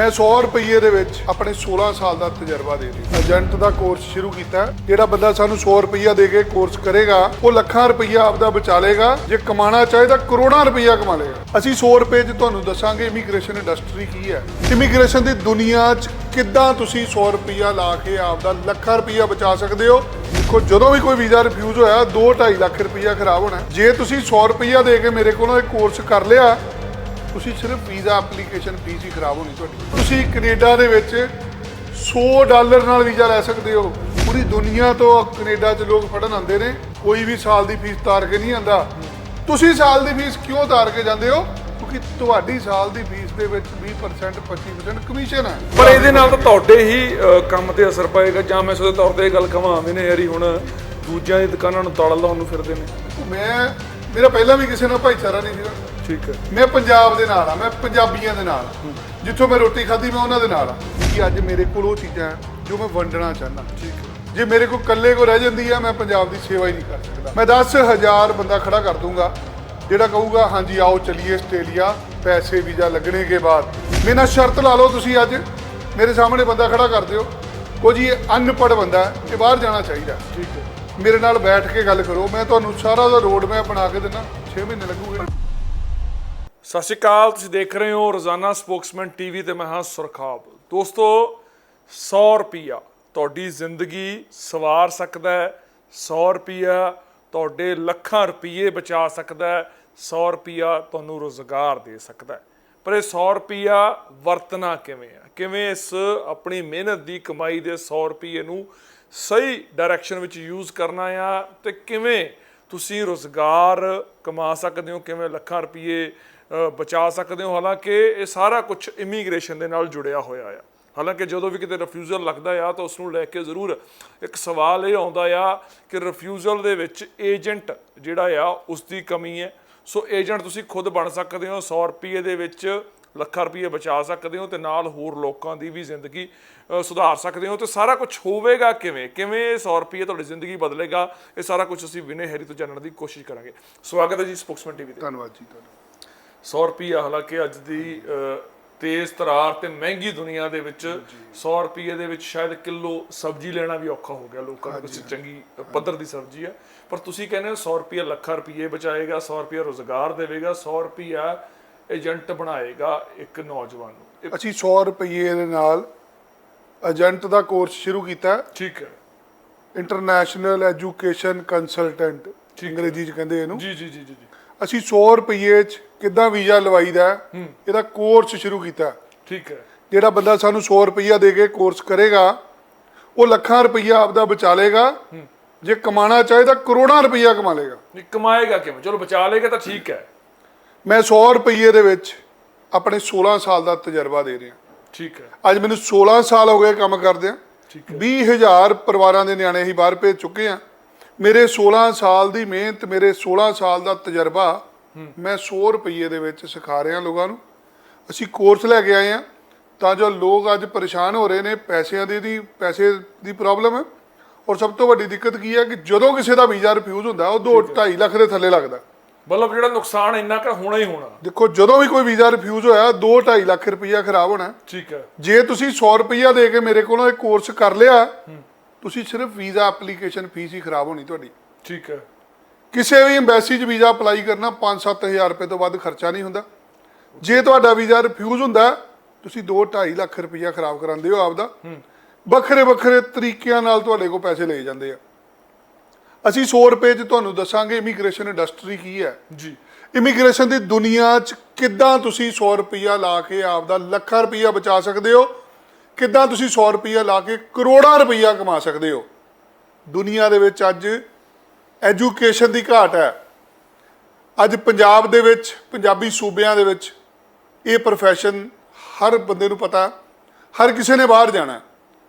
ਮੈਂ 100 ਰੁਪਏ ਦੇ ਵਿੱਚ ਆਪਣੇ 16 ਸਾਲ ਦਾ ਤਜਰਬਾ ਦੇ ਰਿਹਾ ਏਜੰਟ ਦਾ ਕੋਰਸ ਸ਼ੁਰੂ ਕੀਤਾ। ਜਿਹੜਾ ਬੰਦਾ ਸਾਨੂੰ 100 ਰੁਪਇਆ ਦੇ ਕੇ ਕੋਰਸ ਕਰੇਗਾ, ਉਹ ਲੱਖਾਂ ਰੁਪਇਆ ਆਪਦਾ ਬਚਾ ਲੇਗਾ ਜੇ ਕਮਾਣਾ ਚਾਹੇ ਤਾਂ ਕਰੋੜਾਂ ਰੁਪਇਆ ਕਮਾ ਲੇਗਾ ਅਸੀਂ 100 ਰੁਪਏ 'ਚ ਤੁਹਾਨੂੰ ਦੱਸਾਂਗੇ ਇਮੀਗ੍ਰੇਸ਼ਨ ਇੰਡਸਟਰੀ ਕੀ ਹੈ। ਇਮੀਗ੍ਰੇਸ਼ਨ ਦੀ ਦੁਨੀਆ 'ਚ ਕਿੱਦਾਂ ਤੁਸੀਂ 100 ਰੁਪਇਆ ਲਾ ਕੇ ਆਪਦਾ ਲੱਖਾਂ ਰੁਪਇਆ ਬਚਾ ਸਕਦੇ ਹੋ? ਦੇਖੋ, ਜਦੋਂ ਵੀ ਕੋਈ ਵੀਜ਼ਾ ਰਿਫਿਊਜ਼ ਹੋਇਆ 2.5 ਲੱਖ ਰੁਪਇਆ ਖਰਾਬ ਹੋਣਾ। ਜੇ ਤੁਸੀਂ 100 ਰੁਪਇਆ ਦੇ ਕੇ ਮੇਰੇ ਕੋਲੋਂ ਇਹ ਕੋਰਸ ਕਰ ਲਿਆ ਤੁਸੀਂ ਸਿਰਫ ਵੀਜ਼ਾ ਐਪਲੀਕੇਸ਼ਨ ਫੀਸ ਹੀ ਖਰਾਬ ਹੋਣੀ ਤੁਹਾਡੀ। ਤੁਸੀਂ ਕੈਨੇਡਾ ਦੇ ਵਿੱਚ 100 ਡਾਲਰ ਨਾਲ ਵੀਜ਼ਾ ਲੈ ਸਕਦੇ ਹੋ। ਪੂਰੀ ਦੁਨੀਆ ਤੋਂ ਕੈਨੇਡਾ 'ਚ ਲੋਕ ਪੜਨ ਆਉਂਦੇ ਨੇ। ਕੋਈ ਵੀ ਸਾਲ ਦੀ ਫੀਸ ਤਾਰ ਕੇ ਨਹੀਂ ਆਂਦਾ ਤੁਸੀਂ ਸਾਲ ਦੀ ਫੀਸ ਕਿਉਂ ਤਾਰ ਕੇ ਜਾਂਦੇ ਹੋ? ਕਿਉਂਕਿ ਤੁਹਾਡੀ ਸਾਲ ਦੀ ਫੀਸ ਦੇ ਵਿੱਚ 20% 25% ਕਮਿਸ਼ਨ ਹੈ। ਪਰ ਇਹਦੇ ਨਾਲ ਤਾਂ ਤੁਹਾਡੇ ਹੀ ਕੰਮ ਤੇ ਅਸਰ ਪਏਗਾ। ਜਾਂ ਮੈਂ ਸੋਚਦਾ ਤੌਰ ਤੇ ਇਹ ਗੱਲ ਕਵਾਂ ਮੈਨੇ ਯਾਰੀ ਹੁਣ ਦੂਜਿਆਂ ਦੀ ਦੁਕਾਨਾਂ ਨੂੰ ਤਾਲਾ ਲਾਉਣ ਨੂੰ ਫਿਰਦੇ ਨੇ। ਮੈਂ ਮੇਰਾ ਪਹਿਲਾਂ ਵੀ ਕਿਸੇ ਨਾਲ ਭਾਈਚਾਰਾ ਨਹੀਂ ਸੀਗਾ। ਠੀਕ ਹੈ। ਮੈਂ ਪੰਜਾਬ ਦੇ ਨਾਲ ਆ ਮੈਂ ਪੰਜਾਬੀਆਂ ਦੇ ਨਾਲ। ਜਿੱਥੋਂ ਮੈਂ ਰੋਟੀ ਖਾਧੀ ਮੈਂ ਉਹਨਾਂ ਦੇ ਨਾਲ ਆ। ਕਿ ਅੱਜ ਮੇਰੇ ਕੋਲ ਉਹ ਚੀਜ਼ਾਂ ਜੋ ਮੈਂ ਵੰਡਣਾ ਚਾਹੁੰਦਾ। ਠੀਕ ਜੇ ਮੇਰੇ ਕੋਲ ਇਕੱਲੇ ਕੋ ਰਹਿ ਜਾਂਦੀ ਆ ਮੈਂ ਪੰਜਾਬ ਦੀ ਸੇਵਾ ਹੀ ਨਹੀਂ ਕਰ ਸਕਦਾ। ਮੈਂ 10000 ਬੰਦਾ ਖੜਾ ਕਰ ਦੂੰਗਾ ਜਿਹੜਾ ਕਹੂਗਾ ਹਾਂਜੀ ਆਓ ਚਲਿਏ ਆਸਟ੍ਰੇਲੀਆ ਪੈਸੇ ਵੀਜ਼ਾ ਲੱਗਣੇ ਕੇ ਬਾਅਦ। ਮੇਰੇ ਨਾਲ ਸ਼ਰਤ ਲਾ ਲਓ ਤੁਸੀਂ ਅੱਜ। ਮੇਰੇ ਸਾਹਮਣੇ ਬੰਦਾ ਖੜਾ ਕਰ ਦਿਓ। ਕੋ ਜੀ ਇਹ ਅਨਪੜ੍ਹ ਬੰਦਾ ਹੈ, ਇਹ ਬਾਹਰ ਜਾਣਾ ਚਾਹੀਦਾ। ਠੀਕ ਹੈ। ਮੇਰੇ ਨਾਲ ਬੈਠ ਕੇ ਗੱਲ ਕਰੋ। ਮੈਂ ਤੁਹਾਨੂੰ ਸਾਰਾ ਦਾ ਰੋਡ ਮੈਪ ਬਣਾ ਕੇ ਦਿੰਦਾ। 6 ਮਹੀਨੇ ਲੱਗੂਗੇ। ਸਤਿ ਸ਼੍ਰੀ ਅਕਾਲ, ਤੁਸੀਂ ਦੇਖ ਰਹੇ ਹੋ ਰੋਜ਼ਾਨਾ ਸਪੋਕਸਮੈਨ ਟੀਵੀ ਤੇ ਮੈਂ ਹਾਂ ਸੁਰਖਾਬ। ਦੋਸਤੋ 100 ਰੁਪਿਆ ਤੁਹਾਡੀ ਜ਼ਿੰਦਗੀ ਸਵਾਰ ਸਕਦਾ ਹੈ 100 ਰੁਪਿਆ ਤੁਹਾਡੇ ਲੱਖਾਂ ਰੁਪਏ ਬਚਾ ਸਕਦਾ ਹੈ 100 ਰੁਪਿਆ ਤੁਹਾਨੂੰ ਰੋਜ਼ਗਾਰ ਦੇ ਸਕਦਾ ਹੈ। ਪਰ ਇਹ 100 ਰੁਪਿਆ ਵਰਤਣਾ ਕਿਵੇਂ ਆ? ਕਿਵੇਂ ਇਸ ਆਪਣੀ ਮਿਹਨਤ ਦੀ ਕਮਾਈ ਦੇ 100 ਰੁਪਏ ਨੂੰ ਸਹੀ ਡਾਇਰੈਕਸ਼ਨ ਵਿੱਚ ਯੂਜ਼ ਕਰਨਾ ਆ ਤੇ ਕਿਵੇਂ ਤੁਸੀਂ ਰੋਜ਼ਗਾਰ ਕਮਾ ਸਕਦੇ ਹੋ? ਕਿਵੇਂ ਲੱਖਾਂ ਰੁਪਏ ਬਚਾ ਸਕਦੇ ਹੋ। ਹਾਲਾਂਕਿ ਇਹ ਸਾਰਾ ਕੁਝ ਇਮੀਗ੍ਰੇਸ਼ਨ ਦੇ ਨਾਲ ਜੁੜਿਆ ਹੋਇਆ ਆ। ਹਾਲਾਂਕਿ ਜਦੋਂ ਵੀ ਕਿਤੇ ਰਿਫਿਊਜ਼ਲ ਲੱਗਦਾ ਆ, ਤਾਂ ਉਸ ਨੂੰ ਲੈ ਕੇ ਜ਼ਰੂਰ ਇੱਕ ਸਵਾਲ ਇਹ ਆਉਂਦਾ ਆ ਕਿ ਰਿਫਿਊਜ਼ਲ ਦੇ ਵਿੱਚ ਏਜੰਟ ਜਿਹੜਾ ਆ ਉਸ ਦੀ ਕਮੀ ਹੈ। ਸੋ ਏਜੰਟ ਤੁਸੀਂ ਖੁਦ ਬਣ ਸਕਦੇ ਹੋ 100 ਰੁਪਏ ਦੇ ਵਿੱਚ ਲੱਖਾਂ ਰੁਪਏ ਬਚਾ ਸਕਦੇ ਹੋ ਤੇ ਨਾਲ ਹੋਰ ਲੋਕਾਂ ਦੀ ਵੀ ਜ਼ਿੰਦਗੀ ਸੁਧਾਰ ਸਕਦੇ ਹੋ। ਤੇ ਸਾਰਾ ਕੁਝ ਹੋਵੇਗਾ ਕਿਵੇਂ? ਕਿਵੇਂ ਇਹ 100 ਰੁਪਏ ਤੁਹਾਡੀ ਜ਼ਿੰਦਗੀ ਬਦਲੇਗਾ? ਇਹ ਸਾਰਾ ਕੁਝ ਅਸੀਂ ਵਿਨੇ ਹੈਰੀ ਤੋਂ ਜਾਣਨ ਦੀ ਕੋਸ਼ਿਸ਼ ਕਰਾਂਗੇ। ਸਵਾਗਤ ਹੈ ਜੀ ਸਪੋਕਸਮੈਨ ਟੀਵੀ ਤੇ। ਧੰਨਵਾਦ ਜੀ ਤੁਹਾਡਾ 100 ਰੁਪਏ ਹਾਲਾਂਕਿ ਅੱਜ ਦੀ ਤੇਜ਼ ਤਰਾਰ ਤੇ ਮਹਿੰਗੀ ਦੁਨੀਆ ਦੇ ਵਿੱਚ 100 ਰੁਪਏ ਦੇ ਵਿੱਚ ਸ਼ਾਇਦ ਕਿਲੋ ਸਬਜ਼ੀ ਲੈਣਾ ਵੀ ਔਖਾ ਹੋ ਗਿਆ ਲੋਕਾਂ ਨੂੰ ਕਿਸੇ ਚੰਗੀ ਪੱਧਰ ਦੀ ਸਬਜ਼ੀ ਹੈ ਪਰ ਤੁਸੀਂ ਕਹਿੰਦੇ ਹੋ 100 ਰੁਪਏ ਲੱਖਾਂ ਰੁਪਏ ਬਚਾਏਗਾ 100 ਰੁਪਏ ਰੋਜ਼ਗਾਰ ਦੇਵੇਗਾ 100 ਰੁਪਏ ਏਜੰਟ ਬਣਾਏਗਾ ਇੱਕ ਨੌਜਵਾਨ ਨੂੰ। ਅਸੀਂ 100 ਰੁਪਏ ਦੇ ਨਾਲ ਏਜੰਟ ਦਾ ਕੋਰਸ ਸ਼ੁਰੂ ਕੀਤਾ। ਠੀਕ ਹੈ। ਇੰਟਰਨੈਸ਼ਨਲ ਐਜੂਕੇਸ਼ਨ ਕੰਸਲਟੈਂਟ ਅੰਗਰੇਜ਼ੀ ਚ ਕਹਿੰਦੇ ਇਹਨੂੰ। ਜੀ ਜੀ ਜੀ ਜੀ। ਅਸੀਂ 100 ਰੁਪਏ ਚ ਕਿੱਦਾਂ ਵੀਜ਼ਾ ਲਵਾਈਦਾ ਇਹਦਾ ਕੋਰਸ ਸ਼ੁਰੂ ਕੀਤਾ ਠੀਕ ਹੈ। ਜਿਹੜਾ ਬੰਦਾ ਸਾਨੂੰ 100 ਰੁਪਇਆ ਦੇ ਕੇ ਕੋਰਸ ਕਰੇਗਾ ਉਹ ਲੱਖਾਂ ਰੁਪਇਆ ਆਪਦਾ ਬਚਾ ਲੇਗਾ ਜੇ ਕਮਾਣਾ ਚਾਹੇ ਤਾਂ ਕਰੋੜਾਂ ਰੁਪਇਆ ਕਮਾ ਲੇਗਾ ਨਹੀਂ ਕਮਾਏਗਾ ਕਿਵੇਂ? ਚਲੋ ਬਚਾ ਲੇਗਾ ਤਾਂ ਠੀਕ ਹੈ। ਮੈਂ 100 ਰੁਪਏ ਦੇ ਵਿੱਚ ਆਪਣੇ 16 ਸਾਲ ਦਾ ਤਜਰਬਾ ਦੇ ਰਿਹਾ। ਠੀਕ ਹੈ। ਅੱਜ ਮੈਨੂੰ 16 ਸਾਲ ਹੋ ਗਏ ਕੰਮ ਕਰਦਿਆਂ। ਠੀਕ 20000 ਪਰਿਵਾਰਾਂ ਦੇ ਨਿਆਣੇ ਅਸੀਂ ਬਾਹਰ ਭੇਜ ਚੁੱਕੇ ਆ ਮੇਰੇ 16 ਸਾਲ ਦੀ ਮਿਹਨਤ ਮੇਰੇ 16 ਸਾਲ ਦਾ ਤਜਰਬਾ ਮੈਂ 100 ਰੁਪਏ ਦੇ ਵਿੱਚ ਸਿਖਾ ਰਿਹਾ ਲੋਕਾਂ ਨੂੰ। ਅਸੀਂ ਕੋਰਸ ਲੈ ਕੇ ਆਏ ਆ ਤਾਂ ਜੋ ਲੋਕ ਅੱਜ ਪਰੇਸ਼ਾਨ ਹੋ ਰਹੇ ਨੇ ਪੈਸਿਆਂ ਦੀ ਦੀ ਪੈਸੇ ਦੀ ਪ੍ਰੋਬਲਮ ਹੈ। ਔਰ ਸਭ ਤੋਂ ਵੱਡੀ ਦਿੱਕਤ ਕੀ ਹੈ ਕਿ ਜਦੋਂ ਕਿਸੇ ਦਾ ਵੀਜ਼ਾ ਰਿਫਿਊਜ਼ ਹੁੰਦਾ ਉਹ 2 2.5 ਲੱਖ ਦੇ ਥੱਲੇ ਲੱਗਦਾ। ਮਤਲਬ ਜਿਹੜਾ ਨੁਕਸਾਨ ਇੰਨਾ ਕੁ ਹੋਣਾ ਹੀ ਹੋਣਾ। ਦੇਖੋ ਜਦੋਂ ਵੀ ਕੋਈ ਵੀਜ਼ਾ ਰਿਫਿਊਜ਼ ਹੋਇਆ 2 2.5 ਲੱਖ ਰੁਪਇਆ ਖਰਾਬ ਹੋਣਾ। ਠੀਕ ਹੈ। ਜੇ ਤੁਸੀਂ 100 ਰੁਪਇਆ ਦੇ ਕੇ ਮੇਰੇ ਕੋਲੋਂ ਇਹ ਕੋਰਸ ਕਰ ਲਿਆ ਤੁਸੀਂ ਸਿਰਫ ਵੀਜ਼ਾ ਐਪਲੀਕੇਸ਼ਨ ਫੀਸ ਹੀ ਖਰਾਬ ਹੋਣੀ ਤੁਹਾਡੀ। ਠੀਕ ਹੈ। ਕਿਸੇ ਵੀ ਐਮਬੈਸੀ 'ਚ ਵੀਜ਼ਾ ਅਪਲਾਈ ਕਰਨਾ 5-7000 ਰੁਪਏ ਤੋਂ ਵੱਧ ਖਰਚਾ ਨਹੀਂ ਹੁੰਦਾ। ਜੇ ਤੁਹਾਡਾ ਵੀਜ਼ਾ ਰਿਫਿਊਜ਼ ਹੁੰਦਾ ਤੁਸੀਂ 2-2.5 ਲੱਖ ਰੁਪਇਆ ਖਰਾਬ ਕਰਾਉਂਦੇ ਹੋ ਆਪਦਾ। ਵੱਖਰੇ ਵੱਖਰੇ ਤਰੀਕਿਆਂ ਨਾਲ ਤੁਹਾਡੇ ਕੋਲ ਪੈਸੇ ਲਏ ਜਾਂਦੇ ਆ। ਅਸੀਂ 100 ਰੁਪਏ 'ਚ ਤੁਹਾਨੂੰ ਦੱਸਾਂਗੇ ਇਮੀਗ੍ਰੇਸ਼ਨ ਇੰਡਸਟਰੀ ਕੀ ਹੈ। ਜੀ। ਇਮੀਗ੍ਰੇਸ਼ਨ ਦੀ ਦੁਨੀਆ 'ਚ ਕਿੱਦਾਂ ਤੁਸੀਂ 100 ਰੁਪਇਆ ਲਾ ਕੇ ਆਪਦਾ ਲੱਖਾਂ ਰੁਪਇਆ ਬਚਾ ਸਕਦੇ ਹੋ? ਕਿੱਦਾਂ ਤੁਸੀਂ 100 ਰੁਪਈਆ ਲਾ ਕੇ ਕਰੋੜਾਂ ਰੁਪਈਆ ਕਮਾ ਸਕਦੇ ਹੋ? ਦੁਨੀਆ ਦੇ ਵਿੱਚ ਅੱਜ ਐਜੂਕੇਸ਼ਨ ਦੀ ਘਾਟ ਹੈ। ਅੱਜ ਪੰਜਾਬ ਦੇ ਵਿੱਚ, ਪੰਜਾਬੀ ਸੂਬਿਆਂ ਦੇ ਵਿੱਚ ਇਹ profession ਹਰ ਬੰਦੇ ਨੂੰ ਪਤਾ, ਹਰ ਕਿਸੇ ਨੇ ਬਾਹਰ ਜਾਣਾ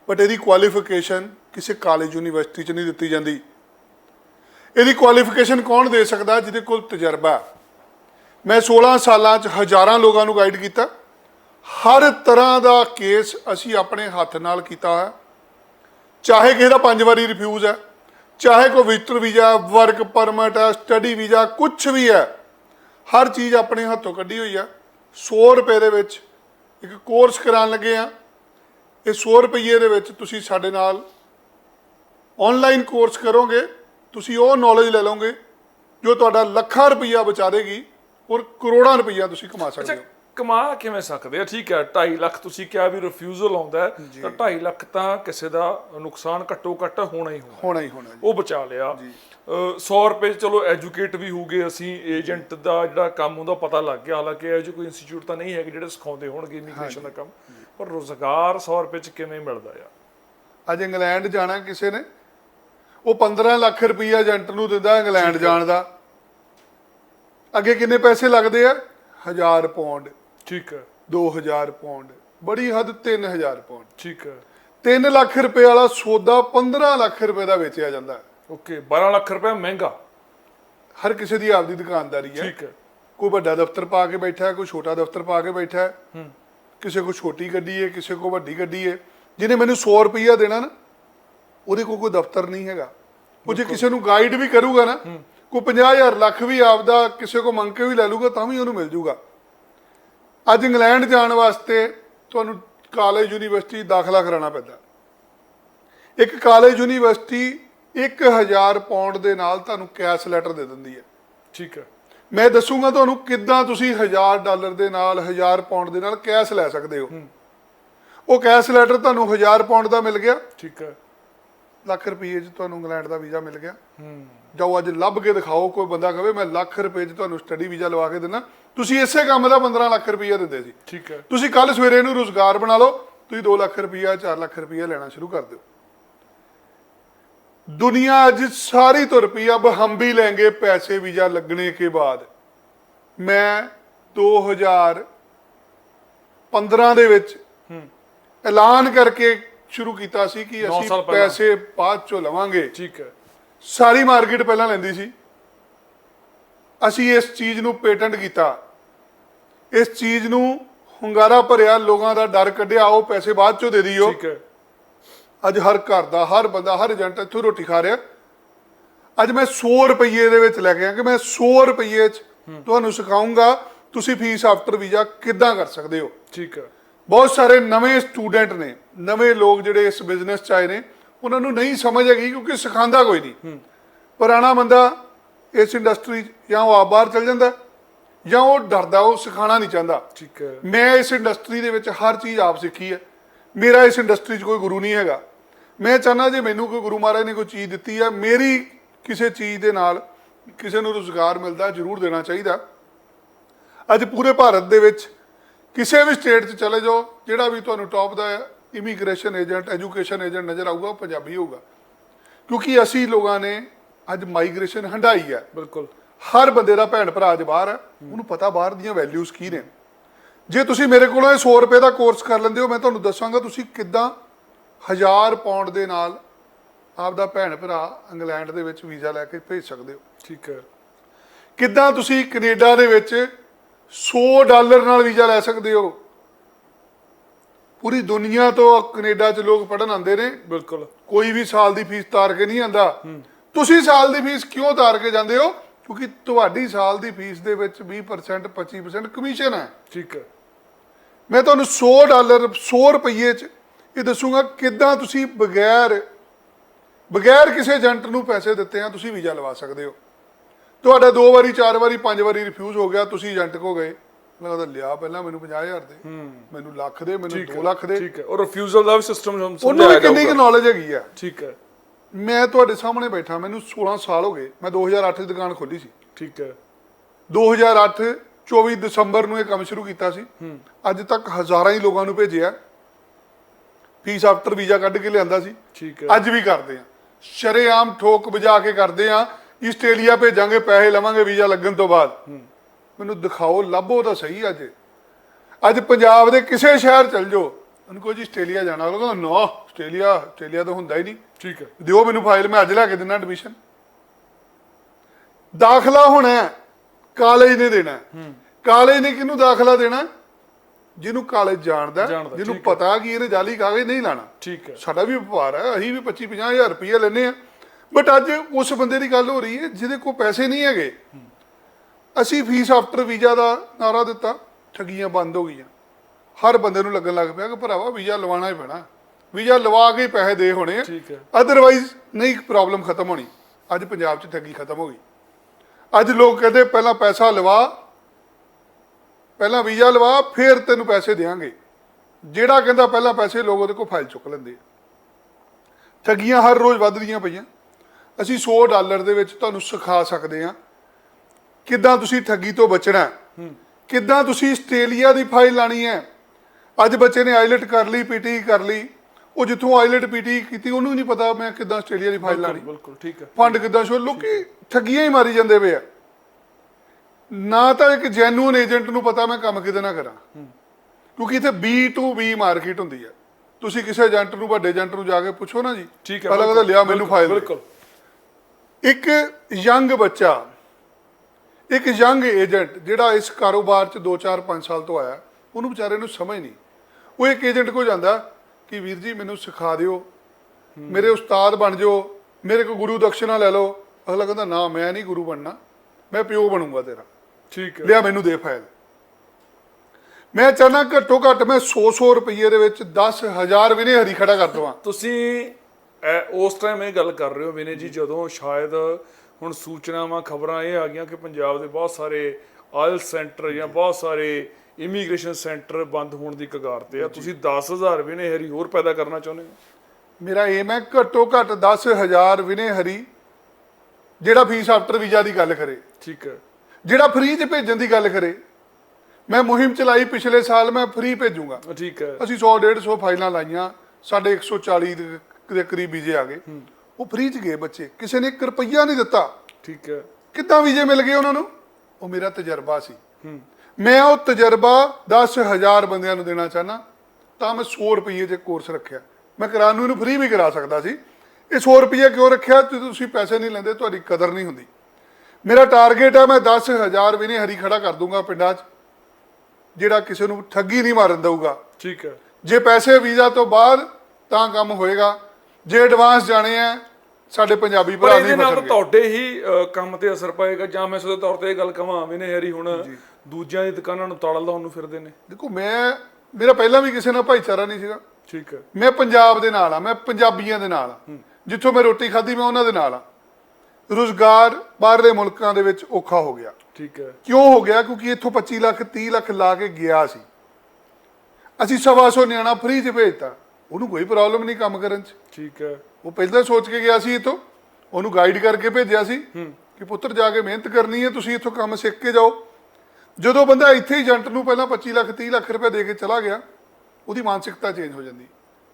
ਬਟ ਇਹਦੀ ਕੁਆਲੀਫਿਕੇਸ਼ਨ ਕਿਸੇ ਕਾਲਜ ਯੂਨੀਵਰਸਿਟੀ 'ਚ ਨਹੀਂ ਦਿੱਤੀ ਜਾਂਦੀ। ਇਹਦੀ ਕੁਆਲੀਫਿਕੇਸ਼ਨ ਕੌਣ ਦੇ ਸਕਦਾ ਜਿਹਦੇ ਕੋਲ ਤਜਰਬਾ ਮੈਂ 16 ਸਾਲਾਂ 'ਚ ਹਜ਼ਾਰਾਂ ਲੋਕਾਂ ਨੂੰ ਗਾਈਡ ਕੀਤਾ। ਹਰ ਤਰ੍ਹਾਂ ਦਾ ਕੇਸ ਅਸੀਂ ਆਪਣੇ ਹੱਥ ਨਾਲ ਕੀਤਾ ਹੈ। ਚਾਹੇ ਕਿਸੇ ਦਾ ਪੰਜ ਵਾਰੀ ਰਿਫਿਊਜ਼ ਹੈ ਚਾਹੇ ਕੋਈ ਵਿਜ਼ਟਰ ਵੀਜ਼ਾ ਵਰਕ ਪਰਮਿਟ ਹੈ ਸਟੱਡੀ ਵੀਜ਼ਾ ਕੁਝ ਵੀ ਹੈ ਹਰ ਚੀਜ਼ ਆਪਣੇ ਹੱਥੋਂ ਕੱਢੀ ਹੋਈ ਹੈ। 100 ਰੁਪਏ ਦੇ ਵਿੱਚ ਇੱਕ ਕੋਰਸ ਕਰਾਉਣ ਲੱਗੇ ਆ ਇਹ 100 ਰੁਪਏ ਦੇ ਵਿੱਚ ਤੁਸੀਂ ਸਾਡੇ ਨਾਲ ਆਨਲਾਈਨ ਕੋਰਸ ਕਰੋਗੇ ਤੁਸੀਂ ਉਹ ਨੌਲੇਜ ਲੈ ਲਓਗੇ ਜੋ ਤੁਹਾਡਾ ਲੱਖਾਂ ਰੁਪਈਆ ਬਚਾ ਦੇਗੀ ਔਰ ਕਰੋੜਾਂ ਰੁਪਈਆ ਤੁਸੀਂ ਕਮਾ ਸਕਦੇ ਹੋ। ਕਮਾ ਕਿਵੇਂ ਸਕਦੇ ਆ? ਠੀਕ ਹੈ 2.5 ਲੱਖ ਤੁਸੀਂ ਕਿਹਾ ਵੀ ਰਿਫਿਊਜ਼ਲ ਆਉਂਦਾ ਹੈ ਤਾਂ 2.5 ਲੱਖ ਤਾਂ ਕਿਸੇ ਦਾ ਨੁਕਸਾਨ ਘੱਟੋ ਘੱਟ ਹੋਣਾ ਹੀ ਹੋਣਾ। ਹੋਣਾ ਹੀ ਹੋਣਾ ਜੀ। ਉਹ ਬਚਾ ਲਿਆ। ਅ, 100 ਰੁਪਏ 'ਚ ਚਲੋ ਐਜੂਕੇਟ ਵੀ ਹੋ ਗਏ ਅਸੀਂ ਏਜੰਟ ਦਾ ਜਿਹੜਾ ਕੰਮ ਹੁੰਦਾ ਪਤਾ ਲੱਗ ਗਿਆ। ਹਾਲਾਂਕਿ ਇਹੋ ਜਿਹੇ ਕੋਈ ਇੰਸਟੀਚਿਊਟ ਤਾਂ ਨਹੀਂ ਹੈਗੇ ਜਿਹੜੇ ਸਿਖਾਉਂਦੇ ਹੋਣਗੇ ਇਮੀਗ੍ਰੇਸ਼ਨ ਦਾ ਕੰਮ। ਪਰ ਰੋਜ਼ਗਾਰ 100 ਰੁਪਏ 'ਚ ਕਿਵੇਂ ਮਿਲਦਾ ਆ? ਅੱਜ ਇੰਗਲੈਂਡ ਜਾਣਾ ਕਿਸੇ ਨੇ? ਉਹ 15 ਲੱਖ ਰੁਪਈਆ ਏਜੰਟ ਨੂੰ ਦਿੰਦਾ ਇੰਗਲੈਂਡ ਜਾਣ ਦਾ। ਅੱਗੇ ਕਿੰਨੇ ਪੈਸੇ ਲੱਗਦੇ ਆ? 1000 ਪਾਉਂਡ ਠੀਕ ਹੈ। 2000 ਪਾਉਂਡ ਬੜੀ ਹੱਦ 3000 ਪਾਉਂਡ ਠੀਕ ਹੈ। 3 ਲੱਖ ਰੁਪਏ ਵਾਲਾ ਸੌਦਾ 15 ਲੱਖ ਰੁਪਏ ਦਾ ਵੇਚਿਆ ਜਾਂਦਾ ਹੈ। ਓਕੇ 12 ਲੱਖ ਰੁਪਏ ਮਹਿੰਗਾ। ਹਰ ਕਿਸੇ ਦੀ ਆਪਦੀ ਦੁਕਾਨਦਾਰੀ ਹੈ। ਠੀਕ ਹੈ। ਕੋਈ ਵੱਡਾ ਦਫ਼ਤਰ ਪਾ ਕੇ ਬੈਠਾ ਹੈ ਕੋਈ ਛੋਟਾ ਦਫ਼ਤਰ ਪਾ ਕੇ ਬੈਠਾ ਹੈ। ਕਿਸੇ ਕੋ ਛੋਟੀ ਗੱਡੀ ਹੈ ਕਿਸੇ ਕੋ ਵੱਡੀ ਗੱਡੀ ਹੈ। ਜਿਹਨੇ ਮੈਨੂੰ 100 ਰੁਪਈਆ ਦੇਣਾ ਨਾ ਉਹਦੇ ਕੋਲ ਕੋਈ ਦਫ਼ਤਰ ਨਹੀਂ ਹੈਗਾ। ਉਹ ਜੇ ਕਿਸੇ ਨੂੰ ਗਾਈਡ ਵੀ ਕਰੂਗਾ ਨਾ ਕੋਈ 50000 ਲੱਖ ਵੀ ਆਪਦਾ ਕਿਸੇ ਕੋ ਮੰਗ ਕੇ ਵੀ ਲੈ ਲੂਗਾ ਤਾਂ ਵੀ ਉਹਨੂੰ ਮਿਲ ਜੂਗਾ। ਅੱਜ ਇੰਗਲੈਂਡ ਜਾਣ ਵਾਸਤੇ ਤੁਹਾਨੂੰ ਕਾਲਜ ਯੂਨੀਵਰਸਿਟੀ ਦਾਖਲਾ ਕਰਾਉਣਾ ਪੈਂਦਾ। ਇੱਕ ਕਾਲਜ ਯੂਨੀਵਰਸਿਟੀ 1000 ਪਾਉਂਡ ਦੇ ਨਾਲ ਤੁਹਾਨੂੰ ਕੈਸ਼ ਲੈਟਰ ਦੇ ਦਿੰਦੀ ਹੈ। ਠੀਕ ਹੈ। ਮੈਂ ਦੱਸੂਗਾ ਤੁਹਾਨੂੰ ਕਿੱਦਾਂ ਤੁਸੀਂ 1000 ਡਾਲਰ ਦੇ ਨਾਲ 1000 ਪਾਉਂਡ ਦੇ ਨਾਲ ਕੈਸ਼ ਲੈ ਸਕਦੇ ਹੋ। ਉਹ ਕੈਸ਼ ਲੈਟਰ ਤੁਹਾਨੂੰ 1000 ਪਾਉਂਡ ਦਾ ਮਿਲ ਗਿਆ। ਠੀਕ ਹੈ। ਲੱਖ ਰੁਪਏ 'ਚ ਤੁਹਾਨੂੰ ਇੰਗਲੈਂਡ ਦਾ ਵੀਜ਼ਾ ਮਿਲ ਗਿਆ। ਹੂੰ। ਜਾਓ ਅੱਜ ਲੱਭ ਕੇ ਦਿਖਾਓ ਕੋਈ ਬੰਦਾ ਕਹੇ ਮੈਂ ਲੱਖ ਰੁਪਏ 'ਚ ਤੁਹਾਨੂੰ ਸਟੱਡੀ ਵੀਜ਼ਾ ਲਵਾ ਕੇ ਦੇਣਾ ਤੁਸੀਂ ਇਸੇ ਕੰਮ ਦਾ 15 ਲੱਖ ਰੁਪਈਆ ਦਿੰਦੇ ਸੀ। ਠੀਕ ਹੈ। ਤੁਸੀਂ ਕੱਲ ਸਵੇਰੇ ਇਹਨੂੰ ਰੋਜ਼ਗਾਰ ਬਣਾ ਲਓ ਤੁਸੀਂ 2 ਲੱਖ ਰੁਪਈਆ 4 ਲੱਖ ਰੁਪਈਆ ਲੈਣਾ ਸ਼ੁਰੂ ਕਰ ਦਿਓ। ਦੁਨੀਆ ਅੱਜ ਸਾਰੀ ਤੋਂ ਰੁਪਈਆ ਬਹੰਬੀ ਲੈਂਗੇ ਪੈਸੇ ਵੀਜ਼ਾ ਲੱਗਣੇ ਕੇ ਬਾਅਦ। ਮੈਂ 2015 ਦੇ ਵਿੱਚ ਐਲਾਨ ਕਰਕੇ ਸ਼ੁਰੂ ਕੀਤਾ ਸੀ ਕਿ ਅਸੀਂ ਪੈਸੇ ਬਾਅਦ ਚੋਂ ਲਵਾਂਗੇ। ਠੀਕ ਹੈ। ਸਾਰੀ ਮਾਰਕੀਟ ਪਹਿਲਾਂ ਲੈਂਦੀ ਸੀ। ਅਸੀਂ ਇਸ ਚੀਜ਼ ਨੂੰ ਪੇਟੈਂਟ ਕੀਤਾ। ਇਸ ਚੀਜ਼ ਨੂੰ ਹੁੰਗਾਰਾ ਭਰਿਆ ਲੋਕਾਂ ਦਾ ਡਰ ਕੱਢਿਆ ਉਹ ਪੈਸੇ ਬਾਅਦ ਚੋਂ ਦੇ ਦਿਓ। ਠੀਕ ਹੈ। ਅੱਜ ਹਰ ਘਰ ਦਾ ਹਰ ਬੰਦਾ ਹਰ ਏਜੰਟ ਇੱਥੋਂ ਰੋਟੀ ਖਾ ਰਿਹਾ। ਅੱਜ ਮੈਂ 100 ਰੁਪਏ ਦੇ ਵਿੱਚ ਲੈ ਕੇ ਆ ਕਿ ਮੈਂ 100 ਰੁਪਏ 'ਚ ਤੁਹਾਨੂੰ ਸਿਖਾਉਂਗਾ ਤੁਸੀਂ ਫੀਸ ਆਫਟਰ ਵੀਜ਼ਾ ਕਿੱਦਾਂ ਕਰ ਸਕਦੇ ਹੋ। ਠੀਕ ਹੈ। ਬਹੁਤ ਸਾਰੇ ਨਵੇਂ ਸਟੂਡੈਂਟ ਨੇ ਨਵੇਂ ਲੋਕ ਜਿਹੜੇ ਇਸ ਬਿਜ਼ਨਸ 'ਚ ਆਏ ਨੇ ਉਹਨਾਂ ਨੂੰ ਨਹੀਂ ਸਮਝ ਹੈਗੀ ਕਿਉਂਕਿ ਸਿਖਾਉਂਦਾ ਕੋਈ ਨਹੀਂ। ਪੁਰਾਣਾ ਬੰਦਾ ਇਸ ਇੰਡਸਟਰੀ ਜਾਂ ਉਹ ਆਪ ਬਾਹਰ ਚਲ ਜਾਂਦਾ ਜਾਂ ਉਹ ਡਰਦਾ ਉਹ ਸਿਖਾਣਾ ਨਹੀਂ ਚਾਹੁੰਦਾ। ਠੀਕ ਹੈ। ਮੈਂ ਇਸ ਇੰਡਸਟਰੀ ਦੇ ਵਿੱਚ ਹਰ ਚੀਜ਼ ਆਪ ਸਿੱਖੀ ਹੈ। ਮੇਰਾ ਇਸ ਇੰਡਸਟਰੀ 'ਚ ਕੋਈ ਗੁਰੂ ਨਹੀਂ ਹੈਗਾ। ਮੈਂ ਚਾਹੁੰਦਾ ਜੇ ਮੈਨੂੰ ਕੋਈ ਗੁਰੂ ਮਹਾਰਾਜ ਨੇ ਕੋਈ ਚੀਜ਼ ਦਿੱਤੀ ਹੈ ਮੇਰੀ ਕਿਸੇ ਚੀਜ਼ ਦੇ ਨਾਲ ਕਿਸੇ ਨੂੰ ਰੋਜ਼ਗਾਰ ਮਿਲਦਾ ਜ਼ਰੂਰ ਦੇਣਾ ਚਾਹੀਦਾ। ਅੱਜ ਪੂਰੇ ਭਾਰਤ ਦੇ ਵਿੱਚ ਕਿਸੇ ਵੀ ਸਟੇਟ 'ਚ ਚਲੇ ਜਾਓ ਜਿਹੜਾ ਵੀ ਤੁਹਾਨੂੰ ਟੌਪ ਦਾ ਇਮੀਗ੍ਰੇਸ਼ਨ ਏਜੰਟ ਐਜੂਕੇਸ਼ਨ ਏਜੰਟ ਨਜ਼ਰ ਆਊਗਾ ਉਹ ਪੰਜਾਬੀ ਹੋਊਗਾ। ਕਿਉਂਕਿ ਅਸੀਂ ਲੋਕਾਂ ਨੇ ਅੱਜ ਮਾਈਗ੍ਰੇਸ਼ਨ ਹੰਡਾਈ ਹੈ। ਬਿਲਕੁਲ। ਹਰ ਬੰਦੇ ਦਾ ਭੈਣ ਭਰਾ ਅੱਜ ਬਾਹਰ ਹੈ। ਉਹਨੂੰ ਪਤਾ ਬਾਹਰ ਦੀਆਂ ਵੈਲਿਊਜ਼ ਕੀ ਨੇ। ਜੇ ਤੁਸੀਂ ਮੇਰੇ ਕੋਲੋਂ ਇਹ 100 ਰੁਪਏ ਦਾ ਕੋਰਸ ਕਰ ਲੈਂਦੇ ਹੋ ਮੈਂ ਤੁਹਾਨੂੰ ਦੱਸਾਂਗਾ ਤੁਸੀਂ ਕਿੱਦਾਂ 1000 ਪਾਉਂਡ ਦੇ ਨਾਲ ਆਪਦਾ ਭੈਣ ਭਰਾ ਇੰਗਲੈਂਡ ਦੇ ਵਿੱਚ ਵੀਜ਼ਾ ਲੈ ਕੇ ਭੇਜ ਸਕਦੇ ਹੋ। ਠੀਕ ਹੈ। ਕਿੱਦਾਂ ਤੁਸੀਂ ਕੈਨੇਡਾ ਦੇ ਵਿੱਚ 100 ਡਾਲਰ ਨਾਲ ਵੀਜ਼ਾ ਲੈ ਸਕਦੇ ਹੋ? ਪੂਰੀ ਦੁਨੀਆ ਤੋਂ ਕੈਨੇਡਾ 'ਚ ਲੋਕ ਪੜਨ ਆਉਂਦੇ ਨੇ। ਬਿਲਕੁਲ। ਕੋਈ ਵੀ ਸਾਲ ਦੀ ਫੀਸ ਤਾਰ ਕੇ ਨਹੀਂ ਆਂਦਾ ਤੁਸੀਂ ਸਾਲ ਦੀ ਫੀਸ ਕਿਉਂ ਤਾਰ ਕੇ ਜਾਂਦੇ ਹੋ? ਕਿਉਂਕਿ ਤੁਹਾਡੀ ਸਾਲ ਦੀ ਫੀਸ ਦੇ ਵਿੱਚ 20% 25% ਕਮਿਸ਼ਨ ਹੈ। ਠੀਕ ਹੈ। ਮੈਂ ਤੁਹਾਨੂੰ 100 ਡਾਲਰ 100 ਰੁਪਏ 'ਚ ਇਹ ਦੱਸੂਗਾ ਕਿੱਦਾਂ ਤੁਸੀਂ ਬਗੈਰ ਬਗੈਰ ਕਿਸੇ ਏਜੰਟ ਨੂੰ ਪੈਸੇ ਦਿੱਤੇ ਆ ਤੁਸੀਂ ਵੀਜ਼ਾ ਲਵਾ ਸਕਦੇ ਹੋ। ਤੁਹਾਡਾ ਦੋ ਵਾਰੀ ਚਾਰ ਵਾਰੀ ਪੰਜ ਵਾਰੀ ਰਿਫਿਊਜ਼ ਹੋ ਗਿਆ ਤੁਸੀਂ ਏਜੰਟ ਕੋ ਗਏ। ਲੱਗਦਾ ਲਿਆ ਪਹਿਲਾਂ ਮੈਨੂੰ 50000 ਦੇ। ਮੈਨੂੰ ਲੱਖ ਦੇ ਮੈਨੂੰ 2 ਲੱਖ ਦੇ। ਠੀਕ ਹੈ। ਔਰ ਰਿਫਿਊਜ਼ਲ ਦਾ ਵੀ ਸਿਸਟਮ ਉਹਨੂੰ ਸਮਝਾਇਆ ਵੀ ਕਿੰਨੀ ਕੁ ਜਾਊਗਾ ਨੌਲੇਜ ਹੈਗੀ ਆ। ਠੀਕ ਹੈ। ਮੈਂ ਤੁਹਾਡੇ ਸਾਹਮਣੇ ਬੈਠਾ ਮੈਨੂੰ 16 ਸਾਲ ਹੋ ਗਏ। ਮੈਂ 2008 'ਚ ਦੁਕਾਨ ਖੋਲੀ ਸੀ। ਠੀਕ ਹੈ। 2008 24 ਦਸੰਬਰ ਨੂੰ ਇਹ ਕੰਮ ਸ਼ੁਰੂ ਕੀਤਾ ਸੀ। ਅੱਜ ਤੱਕ ਹਜ਼ਾਰਾਂ ਹੀ ਲੋਕਾਂ ਨੂੰ ਭੇਜਿਆ। ਫੀਸ ਆਫਟਰ ਵੀਜ਼ਾ ਕੱਢ ਕੇ ਲਿਆਂਦਾ ਸੀ। ਠੀਕ ਹੈ। ਅੱਜ ਵੀ ਕਰਦੇ ਆ। ਸ਼ਰੇਆਮ ਠੋਕ ਵਜਾ ਕੇ ਕਰਦੇ ਆ। ਆਸਟ੍ਰੇਲੀਆ ਭੇਜਾਂਗੇ ਪੈਸੇ ਲਵਾਂਗੇ ਵੀਜ਼ਾ ਲੱਗਣ ਤੋਂ ਬਾਅਦ। ਮੈਨੂੰ ਦਿਖਾਓ ਲੱਭੋ ਤਾਂ ਸਹੀ ਅੱਜ। ਅੱਜ ਪੰਜਾਬ ਦੇ ਕਿਸੇ ਸ਼ਹਿਰ ਚਲ ਜਾਓ। ਉਹਨੂੰ ਕੋਈ ਜੀ ਆਸਟ੍ਰੇਲੀਆ ਜਾਣਾ। ਉਹ ਕਹਿੰਦਾ ਨਾ ਆਸਟ੍ਰੇਲੀਆ ਆਸਟ੍ਰੇਲੀਆ ਤਾਂ ਹੁੰਦਾ ਹੀ ਨਹੀਂ। ਠੀਕ ਹੈ। ਦਿਓ ਮੈਨੂੰ ਫਾਈਲ ਮੈਂ ਅੱਜ ਲੈ ਕੇ ਦਿੰਦਾ ਐਡਮਿਸ਼ਨ। ਦਾਖਲਾ ਹੋਣਾ ਹੈ, ਕਾਲਜ ਨੇ ਦੇਣਾ ਹੈ। ਕਾਲਜ ਨੇ ਕਿਹਨੂੰ ਦਾਖਲਾ ਦੇਣਾ ਜਿਹਨੂੰ ਕਾਲਜ ਜਾਣਦਾ ਜਿਹਨੂੰ। ਪਤਾ ਕਿ ਇਹਨੇ ਜਾਲੀ ਕਾਗਜ਼ ਨਹੀਂ ਲਾਣਾ। ਠੀਕ ਹੈ। ਸਾਡਾ ਵੀ ਵਪਾਰ ਹੈ ਅਸੀਂ ਵੀ 25 50000 ਰੁਪਏ ਲੈਨੇ ਆ ਬਟ ਅੱਜ ਉਸ ਬੰਦੇ ਦੀ ਗੱਲ ਹੋ ਰਹੀ ਹੈ ਜਿਹਦੇ ਕੋਲ ਪੈਸੇ ਨਹੀਂ ਹੈਗੇ। ਅਸੀਂ ਫੀਸ ਆਫਟਰ ਵੀਜ਼ਾ ਦਾ ਨਾਰਾ ਦਿੱਤਾ ਠੱਗੀਆਂ ਬੰਦ ਹੋ ਗਈਆਂ। ਹਰ ਬੰਦੇ ਨੂੰ ਲੱਗਣ ਲੱਗ ਪਿਆ ਕਿ ਭਰਾਵਾ ਵੀਜ਼ਾ ਲਵਾਉਣਾ ਹੀ ਪੈਣਾ। ਵੀਜ਼ਾ ਲਵਾ ਕੇ ਹੀ ਪੈਸੇ ਦੇ ਹੋਣੇ ਆ। ਠੀਕ ਹੈ। ਅਦਰਵਾਈਜ਼ ਨਹੀਂ ਪ੍ਰੋਬਲਮ ਖਤਮ ਹੋਣੀ। ਅੱਜ ਪੰਜਾਬ 'ਚ ਠੱਗੀ ਖਤਮ ਹੋ ਗਈ। ਅੱਜ ਲੋਕ ਕਹਿੰਦੇ ਪਹਿਲਾਂ ਪੈਸਾ ਲਵਾ ਪਹਿਲਾਂ ਵੀਜ਼ਾ ਲਵਾ ਫਿਰ ਤੈਨੂੰ ਪੈਸੇ ਦੇਵਾਂਗੇ। ਜਿਹੜਾ ਕਹਿੰਦਾ ਪਹਿਲਾਂ ਪੈਸੇ ਲੋਕ ਉਹਦੇ ਕੋਲ ਫਾਈਲ ਚੁੱਕ ਲੈਂਦੇ। ਠੱਗੀਆਂ ਹਰ ਰੋਜ਼ ਵੱਧ ਰਹੀਆਂ ਪਈਆਂ। ਅਸੀਂ 100 ਡਾਲਰ ਦੇ ਵਿੱਚ ਤੁਹਾਨੂੰ ਸਿਖਾ ਸਕਦੇ ਹਾਂ। ਕਿੱਦਾਂ ਤੁਸੀਂ ਠੱਗੀ ਤੋਂ ਬਚਣਾ। ਕਿੱਦਾਂ ਤੁਸੀਂ ਆਸਟ੍ਰੇਲੀਆ ਦੀ ਫਾਈਲ ਲਾਣੀ ਹੈ? ਅੱਜ ਬੱਚੇ ਨੇ ਆਈਲਟ ਕਰ ਲਈ ਪੀਟੀ ਕਰ ਲਈ। ਉਹ ਜਿੱਥੋਂ ਆਈਲਟ ਪੀਟੀ ਕੀਤੀ ਉਹਨੂੰ ਨਹੀਂ ਪਤਾ ਮੈਂ ਕਿੱਦਾਂ ਆਸਟ੍ਰੇਲੀਆ ਦੀ ਫਾਈਲ ਲਾਣੀ। ਬਿਲਕੁਲ ਠੀਕ ਹੈ। ਫੰਡ ਕਿੱਦਾਂ ਸ਼ੋ ਲੋਕੀ ਠੱਗੀਆਂ ਹੀ ਮਾਰੀ ਜਾਂਦੇ ਪਏ ਆ। ਨਾ ਤਾਂ ਇੱਕ ਜੈਨੂਨ ਏਜੰਟ ਨੂੰ ਪਤਾ ਮੈਂ ਕੰਮ ਕਿਹਦੇ ਨਾਲ ਕਰਾਂ। ਕਿਉਂਕਿ ਇੱਥੇ B2B ਮਾਰਕੀਟ ਹੁੰਦੀ ਹੈ ਤੁਸੀਂ ਕਿਸੇ ਏਜੰਟ ਨੂੰ ਵੱਡੇ ਏਜੰਟ ਨੂੰ ਜਾ ਕੇ ਪੁੱਛੋ ਨਾ ਜੀ। ਠੀਕ ਹੈ ਪਹਿਲਾਂ ਕਹਿੰਦਾ ਲਿਆ ਮੈਨੂੰ ਫਾਈਲ ਬਿਲਕੁਲ। ਇੱਕ ਯੰਗ ਬੱਚਾ ਇੱਕ ਯੰਗ ਏਜੰਟ ਜਿਹੜਾ ਇਸ ਕਾਰੋਬਾਰ 'ਚ 2 4 5 ਸਾਲ ਤੋਂ ਆਇਆ ਉਹਨੂੰ ਵਿਚਾਰੇ ਨੂੰ ਸਮਝ ਨਹੀਂ। ਉਹ ਇੱਕ ਏਜੰਟ ਕੋ ਜਾਂਦਾ ਕਿ ਵੀਰ ਜੀ ਮੈਨੂੰ ਸਿਖਾ ਦਿਓ ਮੇਰੇ ਉਸਤਾਦ ਬਣ ਜਾਓ ਮੇਰੇ ਕੋ ਗੁਰੂ ਦਕਸ਼ਨਾ ਲੈ ਲਓ। ਅਗਲਾ ਕਹਿੰਦਾ ਨਾ ਮੈਂ ਨਹੀਂ ਗੁਰੂ ਬਣਨਾ ਮੈਂ ਪਿਓ ਬਣੂੰਗਾ ਤੇਰਾ। ਠੀਕ ਹੈ। ਲਿਆ ਮੈਨੂੰ ਦੇ ਫਾਈਲ ਮੈਂ ਚਾਹਨਾ ਘੱਟੋ ਘੱਟ ਮੈਂ 100 100 ਰੁਪਏ ਦੇ ਵਿੱਚ 10000 ਵੀ ਨਹੀਂ ਹਰੀ ਖੜਾ ਕਰ ਦਵਾਂ। ਤੁਸੀਂ ਉਸ ਟਾਈਮ ਇਹ ਗੱਲ ਕਰ ਰਹੇ ਹੋ ਵਿਨੇ ਜੀ ਜਦੋਂ ਸ਼ਾਇਦ ਹੁਣ ਸੂਚਨਾਵਾਂ ਖਬਰਾਂ ਇਹ ਆ ਗਈਆਂ ਕਿ ਪੰਜਾਬ ਦੇ ਬਹੁਤ ਸਾਰੇ ਆਇਲ ਸੈਂਟਰ ਜਾਂ ਬਹੁਤ ਸਾਰੇ ਇਮੀਗ੍ਰੇਸ਼ਨ ਸੈਂਟਰ ਬੰਦ ਹੋਣ ਦੀ ਕਗਾਰ ਤੇ ਆ। ਤੁਸੀਂ 10000 ਵਿਨੇ ਹਰੀ ਹੋਰ ਪੈਦਾ ਕਰਨਾ ਚਾਹੁੰਦੇ ਹੋ? ਮੇਰਾ ਏਮ ਹੈ ਘੱਟੋ ਘੱਟ 10000 ਵਿਨੇ ਹਰੀ ਜਿਹੜਾ ਫੀਸ ਆਫਟਰ ਵੀਜ਼ਾ ਦੀ ਗੱਲ ਕਰੇ। ਠੀਕ ਹੈ। ਜਿਹੜਾ ਫ੍ਰੀ ਚ ਭੇਜਣ ਦੀ ਗੱਲ ਕਰੇ। ਮੈਂ ਮੁਹਿੰਮ ਚਲਾਈ ਪਿਛਲੇ ਸਾਲ ਮੈਂ ਫ੍ਰੀ ਭੇਜੂੰਗਾ। ਠੀਕ ਹੈ। ਅਸੀਂ 100 150 ਫਾਈਲਾਂ ਲਾਈਆਂ ਸਾਡੇ 140 ਦੇ ਦੇ ਕਰੀਬ ਵੀਜ਼ੇ ਆ ਗਏ। ਉਹ ਫ੍ਰੀ ਚ ਗਏ ਬੱਚੇ। ਕਿਸੇ ਨੇ 1 ਰੁਪਈਆ ਨਹੀਂ ਦਿੱਤਾ। ਠੀਕ ਹੈ। ਕਿੱਦਾਂ ਵੀਜ਼ੇ ਮਿਲ ਗਏ ਉਹਨਾਂ ਨੂੰ? ਉਹ ਮੇਰਾ ਤਜਰਬਾ ਸੀ। ਮੈਂ ਉਹ ਤਜਰਬਾ 10000 ਬੰਦਿਆਂ ਨੂੰ ਦੇਣਾ ਚਾਹਨਾ ਤਾਂ ਮੈਂ 100 ਰੁਪਏ ਚ ਕੋਰਸ ਰੱਖਿਆ। ਮੈਂ ਕਰਾਨ ਨੂੰ ਇਹਨੂੰ ਫ੍ਰੀ ਵੀ ਕਰਾ ਸਕਦਾ ਸੀ। ਇਹ 100 ਰੁਪਏ ਕਿਉਂ ਰੱਖਿਆ? ਤੇ ਤੁਸੀਂ ਪੈਸੇ ਨਹੀਂ ਲੈਂਦੇ ਤੁਹਾਡੀ ਕਦਰ ਨਹੀਂ ਹੁੰਦੀ। ਮੇਰਾ ਟਾਰਗੇਟ ਹੈ ਮੈਂ 10000 ਵੀ ਨਹੀਂ ਹਰੀ ਖੜਾ ਕਰ ਦੂੰਗਾ ਪਿੰਡਾਂ 'ਚ। ਜਿਹੜਾ ਕਿਸੇ ਨੂੰ ਠੱਗੀ ਨਹੀਂ ਮਾਰਨ ਦਊਗਾ। ਠੀਕ ਹੈ। ਜੇ ਪੈਸੇ ਵੀਜ਼ਾ ਤੋਂ ਬਾਅਦ ਤਾਂ ਕੰਮ ਹੋਏਗਾ। ਜੇ ਐਡਵਾਂਸ ਜਾਣੇ ਆ ਸਾਡੇ ਪੰਜਾਬੀ ਪਰ ਭਰਾ ਇਹਦੇ ਨਹੀਂ ਨਾਲ ਫਸਣਗੇ ਤੁਹਾਡੇ ਹੀ ਅ, ਕੰਮ ਤੇ ਅਸਰ ਪਏਗਾ। ਜਾਂ ਮੈਂ ਸਿੱਧੇ ਤੌਰ ਤੇ ਇਹ ਗੱਲ ਕਹਾਂ ਵਿਨੇ ਹਰੀ ਹੁਣ ਦੂਜਿਆਂ ਦੀ ਦੁਕਾਨਾਂ ਨੂੰ ਤਾਲਾ ਲਾਉਣ ਨੂੰ ਫਿਰਦੇ ਨੇ। ਦੇਖੋ ਮੈਂ ਮੇਰਾ ਪਹਿਲਾਂ ਵੀ ਕਿਸੇ ਨਾਲ ਭਾਈਚਾਰਾ ਨਹੀਂ ਸੀਗਾ। ਠੀਕ ਹੈ। ਮੈਂ ਪੰਜਾਬ ਦੇ ਨਾਲ ਆ ਮੈਂ ਪੰਜਾਬੀਆਂ ਦੇ ਨਾਲ ਆ ਜਿੱਥੋਂ ਮੈਂ ਰੋਟੀ ਖਾਧੀ ਮੈਂ ਉਹਨਾਂ ਦੇ ਨਾਲ ਆ ਰੁਜ਼ਗਾਰ ਬਾਹਰਲੇ ਮੁਲਕਾਂ ਦੇ ਵਿੱਚ ਔਖਾ ਹੋ ਗਿਆ। ਠੀਕ ਹੈ। ਕਿਉਂ ਹੋ ਗਿਆ? ਕਿਉਂਕਿ ਇੱਥੋਂ 25 ਲੱਖ 30 ਲੱਖ ਲਾ ਕੇ ਗਿਆ ਸੀ। ਅਸੀਂ ਸਵਾ ਸੌ ਨਿਆਣਾ ਫ੍ਰੀ 'ਚ ਭੇਜਤਾ। ਉਹਨੂੰ ਕੋਈ ਪ੍ਰੋਬਲਮ ਨਹੀਂ ਕੰਮ ਕਰਨ 'ਚ। ਠੀਕ ਹੈ। ਉਹ ਪਹਿਲਾਂ ਸੋਚ ਕੇ ਗਿਆ ਸੀ ਇੱਥੋਂ। ਉਹਨੂੰ ਗਾਈਡ ਕਰਕੇ ਭੇਜਿਆ ਸੀ ਕਿ ਪੁੱਤਰ ਜਾ ਕੇ ਮਿਹਨਤ ਕਰਨੀ ਹੈ ਤੁਸੀਂ ਇੱਥੋਂ ਕੰਮ ਸਿੱਖ ਕੇ ਜਾਓ। ਜਦੋਂ ਬੰਦਾ ਇੱਥੇ ਹੀ ਏਜੰਟ ਨੂੰ ਪਹਿਲਾਂ 25 ਲੱਖ 30 ਲੱਖ ਰੁਪਏ ਦੇ ਕੇ ਚਲਾ ਗਿਆ ਉਹਦੀ ਮਾਨਸਿਕਤਾ ਚੇਂਜ ਹੋ ਜਾਂਦੀ।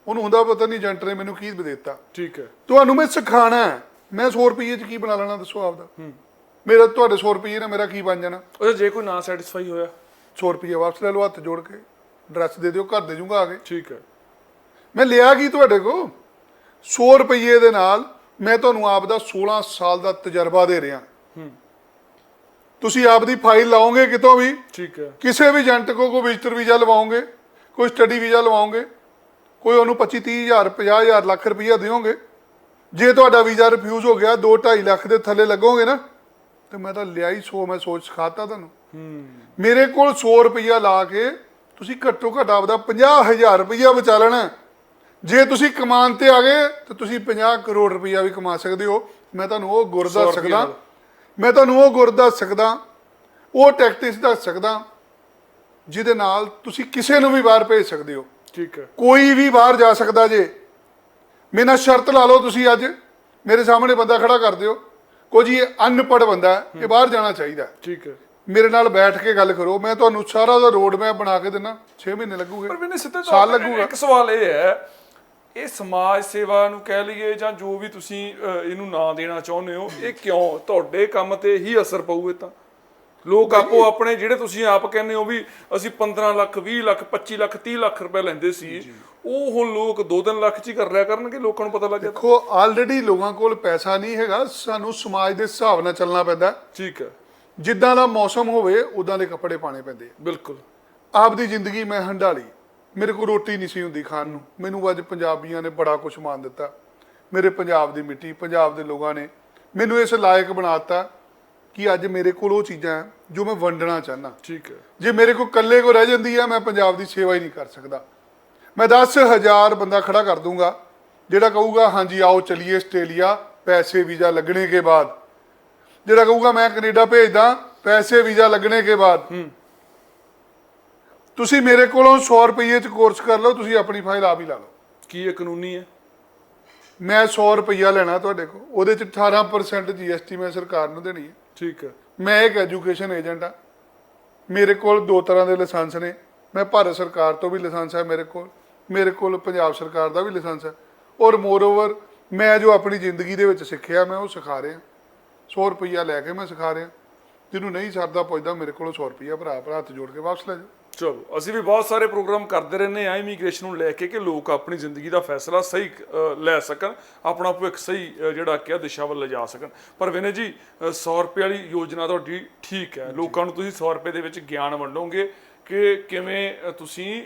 ਉਹਨੂੰ ਹੁੰਦਾ ਪਤਾ ਨਹੀਂ ਏਜੰਟ ਨੇ ਮੈਨੂੰ ਕੀ ਦੇ ਦਿੱਤਾ। ਠੀਕ ਹੈ। ਤੁਹਾਨੂੰ ਮੈਂ ਸਿਖਾਣਾ ਮੈਂ 100 ਰੁਪਏ 'ਚ ਕੀ ਬਣਾ ਲੈਣਾ ਦੱਸੋ ਆਪਦਾ। ਮੇਰਾ ਤੁਹਾਡੇ 100 ਰੁਪਏ ਨਾਲ ਮੇਰਾ ਕੀ ਬਣ ਜਾਣਾ? ਉਹ ਜੇ ਕੋਈ ਨਾ ਸੈਟੀਸਫਾਈ ਹੋਇਆ। 100 ਰੁਪਏ ਵਾਪਸ ਲੈ ਲਓ ਹੱਥ ਜੋੜ ਕੇ। ਐਡਰੈਸ ਦੇ ਦਿਓ ਘਰ ਦੇ ਜੂੰਗਾ ਆ ਕੇ। ਠੀਕ ਹੈ। ਮੈਂ ਲਿਆ ਕੀ ਤੁਹਾਡੇ ਕੋ 100 ਰੁਪਏ ਦੇ ਨਾਲ ਮੈਂ ਤੁਹਾਨੂੰ ਆਪ ਦਾ 16 ਸਾਲ ਦਾ ਤਜਰਬਾ ਦੇ ਰਿਹਾ। ਤੁਸੀਂ ਆਪ ਦੀ ਫਾਈਲ ਲਾਓਗੇ ਕਿਤੋਂ ਵੀ? ਠੀਕ ਹੈ। ਕਿਸੇ ਵੀ ਏਜੰਟ ਕੋ ਕੋਈ ਵਿਜ਼ਟਰ ਵੀਜ਼ਾ ਲਵਾਓਗੇ ਕੋਈ ਸਟੱਡੀ ਵੀਜ਼ਾ ਲਵਾਓਗੇ ਕੋਈ ਉਹਨੂੰ 25 30000 50000 ਲੱਖ ਰੁਪਈਆ ਦਿਓਗੇ? ਜੇ ਤੁਹਾਡਾ ਵੀਜ਼ਾ ਰਿਫਿਊਜ਼ ਹੋ ਗਿਆ 2 2.5 ਲੱਖ ਦੇ ਥੱਲੇ ਲੱਗੋਗੇ ਨਾ ਤੇ ਮੈਂ ਤਾਂ ਲਿਆ ਹੀ 100 ਮੈਂ ਸੋਚ ਸਿਖਾਤਾ ਤੁਹਾਨੂੰ। ਮੇਰੇ ਕੋਲ 100 ਰੁਪਈਆ ਲਾ ਕੇ ਤੁਸੀਂ ਘੱਟੋ ਘੱਟ ਆਪਦਾ 50000 ਰੁਪਈਆ ਬਚਾ ਲੈਣਾ। ਜੇ ਤੁਸੀਂ ਕਮਾਨ ਤੇ ਆ ਗਏ ਤਾਂ ਤੁਸੀਂ 50 ਕਰੋੜ ਰੁਪਈਆ ਵੀ ਕਮਾ ਸਕਦੇ ਹੋ। ਮੈਂ ਤੁਹਾਨੂੰ ਉਹ ਗੁਰ ਦੱਸ ਸਕਦਾ। ਮੈਂ ਤੁਹਾਨੂੰ ਉਹ ਗੁਰ ਦੱਸ ਸਕਦਾ। ਉਹ ਟੈਕਟਿਕਸ ਦੱਸ ਸਕਦਾ ਜਿਹਦੇ ਨਾਲ ਤੁਸੀਂ ਕਿਸੇ ਨੂੰ ਵੀ ਬਾਹਰ ਭੇਜ ਸਕਦੇ ਹੋ। ਠੀਕ ਹੈ। ਕੋਈ ਵੀ ਬਾਹਰ ਜਾ ਸਕਦਾ ਜੇ। ਮੇਰੇ ਨਾਲ ਸ਼ਰਤ ਲਾ ਲਓ ਤੁਸੀਂ ਅੱਜ। ਮੇਰੇ ਸਾਹਮਣੇ ਬੰਦਾ ਖੜਾ ਕਰ ਦਿਓ। ਕੋਈ ਜੀ ਇਹ ਅਨਪੜ੍ਹ ਬੰਦਾ ਹੈ, ਇਹ ਬਾਹਰ ਜਾਣਾ ਚਾਹੀਦਾ। ਠੀਕ ਹੈ। ਮੇਰੇ ਨਾਲ ਬੈਠ ਕੇ ਗੱਲ ਕਰੋ। ਮੈਂ ਤੁਹਾਨੂੰ ਸਾਰਾ ਦਾ ਰੋਡ ਮੈਪ ਬਣਾ ਕੇ ਦਿੰਦਾ। 6 ਮਹੀਨੇ ਲੱਗੂਗੇ। ਪਰ ਮੈਨੇ ਸਿੱਧੇ ਸਾਲ ਲੱਗੂਗਾ। ਇੱਕ ਸਵਾਲ ਇਹ ਹੈ ਇਹ ਸਮਾਜ ਸੇਵਾ ਨੂੰ ਕਹਿ ਲਈਏ ਜਾਂ ਜੋ ਵੀ ਤੁਸੀਂ ਇਹਨੂੰ ਨਾਂ ਦੇਣਾ ਚਾਹੁੰਦੇ ਹੋ ਇਹ ਕਿਉਂ? ਤੁਹਾਡੇ ਕੰਮ ਤੇ ਹੀ ਅਸਰ ਪਊ ਇਹ ਤਾਂ। ਲੋਕ ਆਪੋ ਆਪਣੇ ਜਿਹੜੇ ਤੁਸੀਂ ਆਪ ਕਹਿੰਦੇ ਹੋ ਵੀ ਅਸੀਂ 15 ਲੱਖ 20 ਲੱਖ 25 ਲੱਖ 30 ਲੱਖ ਰੁਪਏ ਲੈਂਦੇ ਸੀ ਉਹ ਹੁਣ ਲੋਕ 2-3 ਲੱਖ ਚ ਹੀ ਕਰ ਲਿਆ ਕਰਨਗੇ ਲੋਕਾਂ ਨੂੰ ਪਤਾ ਲੱਗ ਗਿਆ ਦੇਖੋ ਆਲਰੇਡੀ ਲੋਕਾਂ ਕੋਲ ਪੈਸਾ ਨਹੀਂ ਹੈਗਾ ਸਾਨੂੰ ਸਮਾਜ ਦੇ ਹਿਸਾਬ ਨਾਲ ਚੱਲਣਾ ਪੈਂਦਾ। ਠੀਕ ਹੈ। ਜਿੱਦਾਂ ਦਾ ਮੌਸਮ ਹੋਵੇ ਉਦਾਂ ਦੇ ਕੱਪੜੇ ਪਾਣੇ ਪੈਂਦੇ। ਬਿਲਕੁਲ। ਆਪਦੀ ਜ਼ਿੰਦਗੀ ਮੈਂ ਹੰਡਾਲੀ ਮੇਰੇ ਕੋਲ ਰੋਟੀ ਨਹੀਂ ਸੀ ਹੁੰਦੀ ਖਾਣ ਨੂੰ। ਮੈਨੂੰ ਅੱਜ ਪੰਜਾਬੀਆਂ ਨੇ ਬੜਾ ਕੁਝ ਮਾਨ ਦਿੱਤਾ। ਮੇਰੇ ਪੰਜਾਬ ਦੀ ਮਿੱਟੀ ਪੰਜਾਬ ਦੇ ਲੋਕਾਂ ਨੇ ਮੈਨੂੰ ਇਸ ਲਾਇਕ ਬਣਾਤਾ ਕਿ ਅੱਜ ਮੇਰੇ ਕੋਲ ਉਹ ਚੀਜ਼ਾਂ ਜੋ ਮੈਂ ਵੰਡਣਾ ਚਾਹੁੰਦਾ। ਠੀਕ ਹੈ। ਜੇ ਮੇਰੇ ਕੋਲ ਇਕੱਲੇ ਕੋ ਰਹਿ ਜਾਂਦੀ ਆ ਮੈਂ ਪੰਜਾਬ ਦੀ ਸੇਵਾ ਹੀ ਨਹੀਂ ਕਰ ਸਕਦਾ। ਮੈਂ 10000 ਬੰਦਾ ਖੜਾ ਕਰ ਦੂੰਗਾ ਜਿਹੜਾ ਕਹੂਗਾ ਹਾਂਜੀ ਆਓ ਚਲਿਏ ਆਸਟ੍ਰੇਲੀਆ ਪੈਸੇ ਵੀਜ਼ਾ ਲੱਗਣੇ ਕੇ ਬਾਅਦ। ਜਿਹੜਾ ਕਹੂਗਾ ਮੈਂ ਕੈਨੇਡਾ ਭੇਜਦਾ ਪੈਸੇ ਵੀਜ਼ਾ ਲੱਗਣੇ ਕੇ ਬਾਅਦ। ਤੁਸੀਂ ਮੇਰੇ ਕੋਲੋਂ 100 ਰੁਪਏ ਚ ਕੋਰਸ ਕਰ ਲਓ ਤੁਸੀਂ ਆਪਣੀ ਫਾਈਲ ਆਪ ਹੀ ਲਾ ਲਓ। ਕੀ ਇਹ ਕਾਨੂੰਨੀ ਹੈ? ਮੈਂ 100 ਰੁਪਈਆ ਲੈਣਾ ਤੁਹਾਡੇ ਕੋਲ ਉਹਦੇ ਚ 18% GST ਮੈਂ ਸਰਕਾਰ ਨੂੰ ਦੇਣੀ ਹੈ। ਠੀਕ ਹੈ। ਮੈਂ ਇੱਕ ਐਜੂਕੇਸ਼ਨ ਏਜੰਟ ਆ ਮੇਰੇ ਕੋਲ ਦੋ ਤਰ੍ਹਾਂ ਦੇ ਲਾਇਸੈਂਸ ਨੇ। ਮੈਂ ਭਾਰਤ ਸਰਕਾਰ ਤੋਂ ਵੀ ਲਾਇਸੈਂਸ ਹੈ ਮੇਰੇ ਕੋਲ ਮੇਰੇ ਕੋਲ ਪੰਜਾਬ ਸਰਕਾਰ ਦਾ ਵੀ ਲਾਇਸੈਂਸ ਹੈ। ਔਰ ਮੋਰਓਵਰ ਮੈਂ ਜੋ ਆਪਣੀ ਜ਼ਿੰਦਗੀ ਦੇ ਵਿੱਚ ਸਿੱਖਿਆ ਮੈਂ ਉਹ ਸਿਖਾ ਰਿਹਾ। 100 ਰੁਪਈਆ ਲੈ ਕੇ ਮੈਂ ਸਿਖਾ ਰਿਹਾ। ਜਿਹਨੂੰ ਨਹੀਂ ਸਰਦਾ ਪੁੱਛਦਾ ਮੇਰੇ ਕੋਲੋਂ 100 ਰੁਪਈਆ ਭਰਾ ਭਰਾ ਹੱਥ ਜੋੜ ਕੇ ਵਾਪਸ ਲੈ ਜਾਓ। ਚਲੋ ਅਸੀਂ ਵੀ ਬਹੁਤ ਸਾਰੇ ਪ੍ਰੋਗਰਾਮ ਕਰਦੇ ਰਹਿੰਦੇ ਆ ਇਮੀਗ੍ਰੇਸ਼ਨ ਨੂੰ ਲੈ ਕੇ ਕਿ ਲੋਕ ਆਪਣੀ ਜ਼ਿੰਦਗੀ ਦਾ ਫੈਸਲਾ ਸਹੀ ਲੈ ਸਕਣ ਆਪਣਾ ਭਵਿੱਖ ਸਹੀ ਜਿਹੜਾ ਕਿ ਦਿਸ਼ਾ ਵੱਲ ਲਿਜਾ ਸਕਣ। ਪਰ ਵਿਨੇ ਜੀ ਅ, 100 ਰੁਪਏ ਵਾਲੀ ਯੋਜਨਾ ਤੁਹਾਡੀ ਠੀਕ ਹੈ। ਲੋਕਾਂ ਨੂੰ ਤੁਸੀਂ 100 ਰੁਪਏ ਦੇ ਵਿੱਚ ਗਿਆਨ ਵੰਡੋਗੇ ਕਿ ਕਿਵੇਂ ਤੁਸੀਂ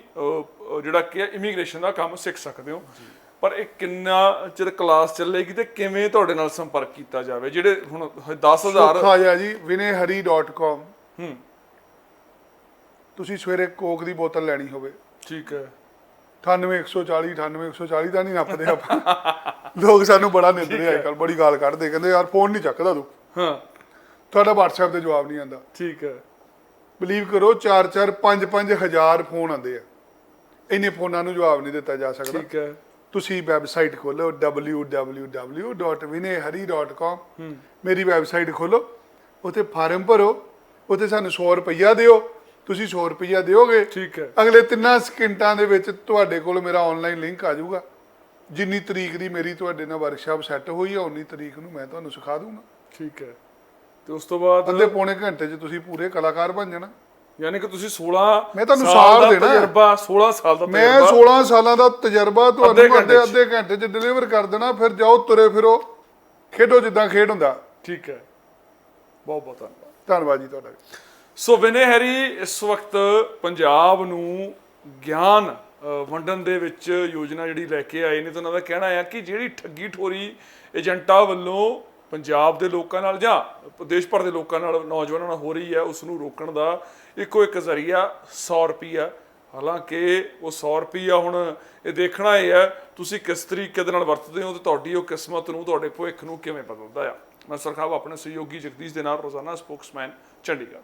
ਜਿਹੜਾ ਕਿ ਇਮੀਗ੍ਰੇਸ਼ਨ ਦਾ ਕੰਮ ਸਿੱਖ ਸਕਦੇ ਹੋ। ਪਰ ਇਹ ਕਿੰਨਾ ਚਿਰ ਕਲਾਸ ਚੱਲੇਗੀ ਤੇ ਕਿਵੇਂ ਤੁਹਾਡੇ ਨਾਲ ਸੰਪਰਕ ਕੀਤਾ ਜਾਵੇ? ਜਿਹੜੇ ਹੁਣ 10000 ਸੌਖਾ ਜਿਹਾ ਜੀ vinehari.com ਹੂੰ। ਤੁਸੀਂ ਸਵੇਰੇ ਕੋਕ ਦੀ ਬੋਤਲ ਲੈਣੀ ਹੋਵੇ। ਠੀਕ ਹੈ। 98140 98140 ਦਾ ਨਹੀਂ ਨੱਪਦੇ ਆਪਾਂ। ਲੋਕ ਸਾਨੂੰ ਬੜਾ ਨਿੰਦਦੇ ਆ ਕੱਲ ਬੜੀ ਗਾਲ ਕੱਢਦੇ ਕਹਿੰਦੇ ਯਾਰ ਫੋਨ ਨਹੀਂ ਚੱਕਦਾ ਤੂੰ। ਹਾਂ। ਤੁਹਾਡਾ WhatsApp ਤੇ ਜਵਾਬ ਨਹੀਂ ਆਉਂਦਾ। ਠੀਕ ਹੈ। ਬਲੀਵ ਕਰੋ 4-4 5-5 ਹਜ਼ਾਰ ਫੋਨ ਆਉਂਦੇ ਆ। ਇੰਨੇ ਫੋਨਾਂ ਨੂੰ ਜਵਾਬ ਨਹੀਂ ਦਿੱਤਾ ਜਾ ਸਕਦਾ। ਠੀਕ ਹੈ। ਤੁਸੀਂ ਵੈਬਸਾਈਟ ਖੋਲੋ www.vinehari.com ਮੇਰੀ ਵੈਬਸਾਈਟ ਖੋਲੋ ਉੱਥੇ ਫਾਰਮ ਭਰੋ ਉੱਥੇ ਸਾਨੂੰ 100 ਰੁਪਈਆ ਦਿਓ। ਤੁਸੀਂ 100 ਰੁਪਈਆ ਦਿਓਗੇ ਠੀਕ ਹੈ। ਅਗਲੇ ਤਿੰਨਾਂ ਸਕਿੰਟਾਂ ਦੇ ਵਿੱਚ ਤੁਹਾਡੇ ਕੋਲ ਮੇਰਾ ਆਨਲਾਈਨ ਲਿੰਕ ਆ ਜਾਊਗਾ। ਜਿੰਨੀ ਤਰੀਕ ਦੀ ਮੇਰੀ ਤੁਹਾਡੇ ਨਾਲ ਵਰਕਸ਼ਾਪ ਸੈੱਟ ਹੋਈ ਹੈ ਉਨੀ ਤਰੀਕ ਨੂੰ ਮੈਂ ਤੁਹਾਨੂੰ ਸਿਖਾ ਦੂੰਗਾ। ਠੀਕ ਹੈ। ਤੇ ਉਸ ਤੋਂ ਬਾਅਦ ਅੱਧੇ ਪੌਣੇ ਘੰਟੇ 'ਚ ਤੁਸੀਂ ਪੂਰੇ ਕਲਾਕਾਰ ਬਣ ਜਾਣਾ। ਯਾਨੀ ਕਿ ਤੁਸੀਂ 16 ਮੈਂ ਤੁਹਾਨੂੰ ਸਾਲ ਦੇਣਾ। ਤਜਰਬਾ 16 ਸਾਲ ਦਾ ਮੈਂ ਤਜਰਬਾ। 16 ਸਾਲਾਂ ਦਾ ਤਜਰਬਾ ਤੁਹਾਨੂੰ ਅੱਧੇ। ਅੱਧੇ ਘੰਟੇ 'ਚ ਡਿਲੀਵਰ ਕਰ ਦੇਣਾ ਫਿਰ ਜਾਓ ਤੁਰੇ ਫਿਰੋ। ਖੇਡੋ ਜਿੱਦਾਂ ਖੇਡ ਹੁੰਦਾ। ਠੀਕ ਹੈ। ਬਹੁਤ ਬਹੁਤ ਧੰਨਵਾਦ। ਧੰਨਵਾਦ ਜੀ ਤੁਹਾਡਾ। ਸੋ ਵਿਨੇ ਹੈਰੀ ਇਸ ਵਕਤ ਪੰਜਾਬ ਨੂੰ ਗਿਆਨ ਵੰਡਣ ਦੇ ਵਿੱਚ ਯੋਜਨਾ ਜਿਹੜੀ ਲੈ ਕੇ ਆਏ ਨੇ ਤਾਂ ਉਹਨਾਂ ਦਾ ਕਹਿਣਾ ਹੈ ਕਿ ਜਿਹੜੀ ਠੱਗੀ ਠੋਰੀ ਏਜੰਟਾਂ ਵੱਲੋਂ ਪੰਜਾਬ ਦੇ ਲੋਕਾਂ ਨਾਲ ਜਾਂ ਦੇਸ਼ ਭਰ ਦੇ ਲੋਕਾਂ ਨਾਲ ਨੌਜਵਾਨਾਂ ਨਾਲ ਹੋ ਰਹੀ ਹੈ ਉਸ ਨੂੰ ਰੋਕਣ ਦਾ ਇੱਕੋ ਇੱਕ ਜ਼ਰੀਆ 100 ਰੁਪਈਆ। ਹਾਲਾਂਕਿ ਉਹ 100 ਰੁਪਈਆ ਹੁਣ ਇਹ ਦੇਖਣਾ ਇਹ ਹੈ ਤੁਸੀਂ ਕਿਸ ਤਰੀਕੇ ਦੇ ਨਾਲ ਵਰਤਦੇ ਹੋ ਤੇ ਤੁਹਾਡੀ ਉਹ ਕਿਸਮਤ ਨੂੰ, ਤੁਹਾਡੇ ਭਵਿੱਖ ਨੂੰ ਕਿਵੇਂ ਬਦਲਦਾ ਆ। ਮੈਂ ਸਰਖਾਬ ਆਪਣੇ ਸਹਿਯੋਗੀ ਜਗਦੀਸ਼ ਦੇ ਨਾਲ ਰੋਜ਼ਾਨਾ ਸਪੋਕਸਮੈਨ ਚੰਡੀਗੜ੍ਹ।